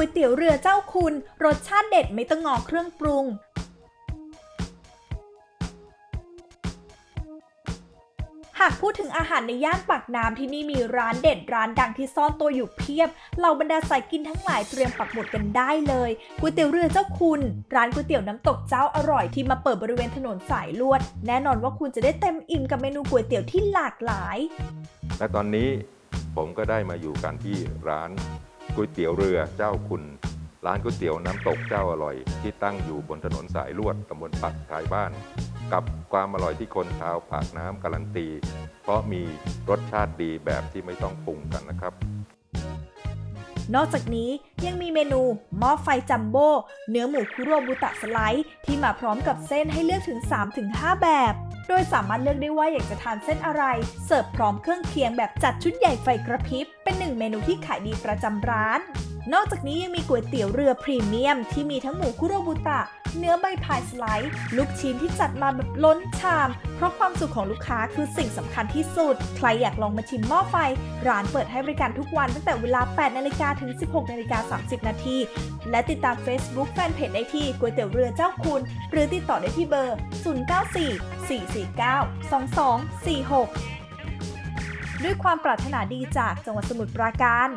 ก๋วยเตี๋ยวเรือเจ้าคุณ รสชาติเด็ดไม่ต้องงอเครื่องปรุงหากพูดถึงอาหารในย่านปากน้ำที่นี่มีร้านเด็ดร้านดังที่ซ่อนตัวอยู่เพียบ เหล่าบรรดาสายกินทั้งหลายเตรียมปักหมุดกันได้เลยก๋วยเตี๋ยวเรือเจ้าคุณ ร้านก๋วยเตี๋ยวน้ำตกเจ้าอร่อยที่มาเปิดบริเวณถนนสายลวด แน่นอนว่าคุณจะได้เต็มอิ่มกับเมนูก๋วยเตี๋ยวที่หลากหลาย และตอนนี้ผมก็ได้มาอยู่กันที่ร้าน ก๋วยเตี๋ยวเรือเจ้าคุณ ร้านก๋วยเตี๋ยวน้ำตกเจ้าอร่อย ที่ตั้งอยู่บนถนนสายลวดตำบลปักท้ายบ้าน กับความอร่อยที่คนชาวปากน้ำการันตี เพราะมีรสชาติดีแบบที่ไม่ต้องปรุงกันนะครับนอกจากนี้ยังมีเมนูหม้อไฟจัมโบ้เนื้อหมูคุโรบุตะสไลด์ที่มาพร้อมกับเส้นให้เลือกถึง 3-5 แบบ โดยสามารถเลือกได้ว่าอยากจะทานเส้นอะไร เสิร์ฟพร้อมเครื่องเคียงแบบจัดชุดใหญ่ไฟกระพริบ เป็นหนึ่งเมนูที่ขายดีประจำร้าน นอกจากนี้ยังมีก๋วยเตี๋ยวเรือพรีเมียม ที่มีทั้งหมูคุโรบุตะ เนื้อใบพายสไลด์ลูกชิ้นที่จัดมาแบบล้นชาม เพราะความสุขของลูกค้าคือสิ่งสำคัญที่สุด ใครอยากลองมาชิมหม้อไฟ ร้านเปิดให้บริการทุกวันตั้งแต่เวลา 8 นาฬิกาถึง 16 นาฬิกา 30 นาที และติดตาม Facebook แฟนเพจได้ที่ก๋วยเตี๋ยวเรือเจ้าคุณ หรือติดต่อได้ที่เบอร์ 094 449 2246 ด้วยความปรารถนาดีจากจังหวัดสมุทรปราการ